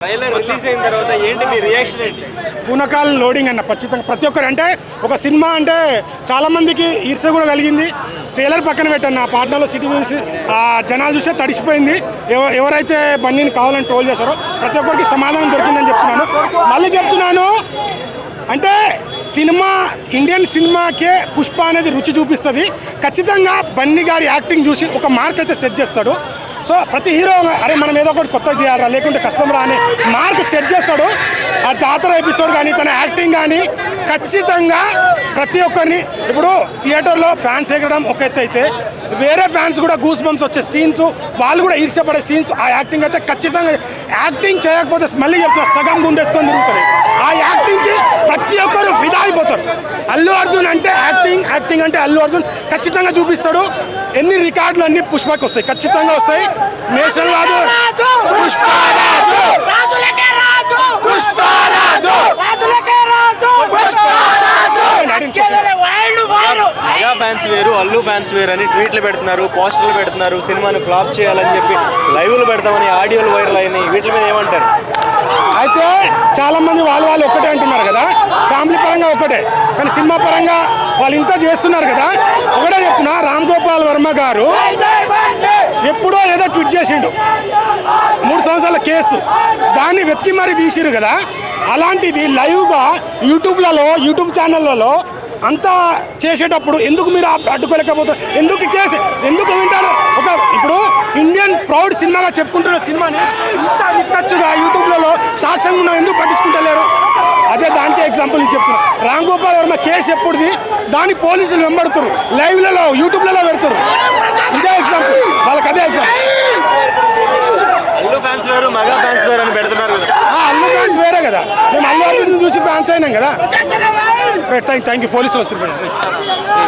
Trailer release అయిన తర్వాత ఏంటి మీ రియాక్షన్ ఏంటి? పూనకాల్ లోడింగ్ అన్న ఖచ్చితంగా ప్రతి ఒక్కరు అంటే ఒక సినిమా అంటే చాలా మందికి ఈర్ష కూడా కలిగింది. ట్రైలర్ పక్కన పెట్టాను ఆ పాట్నాలో సిటీ చూసి ఆ జనాలు చూస్తే తడిసిపోయింది. ఎవ- ఎవరైతే బన్నీని కావాలని ట్రోల్ చేశారో ప్రతి ఒక్కరికి సమాధానం దొరికిందని చెప్తున్నాను. మళ్ళీ చెప్తున్నాను అంటే సినిమా ఇండియన్ సినిమాకే పుష్ప అనేది రుచి చూపిస్తుంది. ఖచ్చితంగా బన్నీ గారి యాక్టింగ్ చూసి ఒక మార్క్ అయితే సెట్ చేస్తాడు. సో ప్రతి హీరో అరే మనం ఏదో ఒకటి కొత్త చేయాలా లేకుంటే కష్టం రా అని మార్క్ సెట్ చేస్తాడు. ఆ జాతర ఎపిసోడ్ కానీ తన యాక్టింగ్ కానీ ఖచ్చితంగా ప్రతి ఒక్కరిని ఇప్పుడు థియేటర్లో ఫ్యాన్స్ ఎగరడం ఒక ఎత్తు అయితే వేరే ఫ్యాన్స్ కూడా గూస్ బంప్స్ వచ్చే సీన్స్ వాళ్ళు కూడా ఈర్చపడే సీన్స్ ఆ యాక్టింగ్ అయితే ఖచ్చితంగా యాక్టింగ్ చేయకపోతే మళ్ళీ చెప్తున్నా సగం గుండేసుకొని తిరుగుతుంది. ఆ యాక్టింగ్కి ప్రతి ఒక్కరు ఫిదా అయిపోతారు. అల్లు అర్జున్ అంటే యాక్టింగ్ అంటే అల్లు అర్జున్ ఖచ్చితంగా చూపిస్తాడు. ఎన్ని రికార్డులు అన్ని పుష్పకి వస్తాయి. ఖచ్చితంగా వస్తాయి. నేషనల్ కాదు మెగా ఫ్యాన్స్ వేరు అల్లు ఫ్యాన్స్ వేరు అని ట్వీట్లు పెడుతున్నారు పోస్టర్లు పెడుతున్నారు సినిమాని ఫ్లాప్ చేయాలని చెప్పి లైవ్లు పెడతామని ఆడియోలు వైరల్ అయినాయి. వీటి మీద ఏమంటారు? అయితే చాలా మంది వాళ్ళు వాళ్ళు ఒక్కటే అంటున్నారు కదా. ఫ్యామిలీ పరంగా ఒకటే కానీ సినిమా పరంగా వాళ్ళు ఇంత చేస్తున్నారు కదా ఒకటే చెప్తున్నా రామ్ గోపాల్ వర్మ గారు ఎప్పుడో ఏదో ట్వీట్ చేసిండు. మూడు సంవత్సరాల కేసు. దాన్ని వెతికి మరీ తీసిరు కదా. అలాంటిది లైవ్గా యూట్యూబ్లలో యూట్యూబ్ ఛానళ్ళలో అంతా చేసేటప్పుడు ఎందుకు మీరు అడ్డుకోలేకపోతారు ఎందుకు కేసు? ఎందుకు వింటారు? ఒక ఇప్పుడు ఇండియన్ ప్రౌడ్ సినిమాగా చెప్పుకుంటున్న సినిమాని ఇంత నిక్కచ్చుగా యూట్యూబ్లలో సాక్ష్యంగా ఎందుకు పట్టించుకుంటలేరు? దానికి ఎగ్జాంపుల్ ఇది చెప్తున్నా. రామ్ గోపాల్ వర్మ కేసు ఎప్పుడుది? దాని పోలీసులు వెంబడుతారు. లైవ్లలో యూట్యూబ్లలో పెడతారు. ఇదే ఎగ్జాంపుల్ వాళ్ళకి అదే ఎగ్జాంపుల్ అల్లు ఫ్యాన్స్ వేరు మెగా ఫ్యాన్స్ వేరు అని పెడుతున్నారు కదా. ఆ అల్లు ఫ్యాన్స్ వేరే కదా. మేము అల్లు అర్జున్ చూసి ఫ్యాన్స్ అయినాం కదా. రైట్ థ్యాంక్ థ్యాంక్ యూ పోలీసులు వచ్చి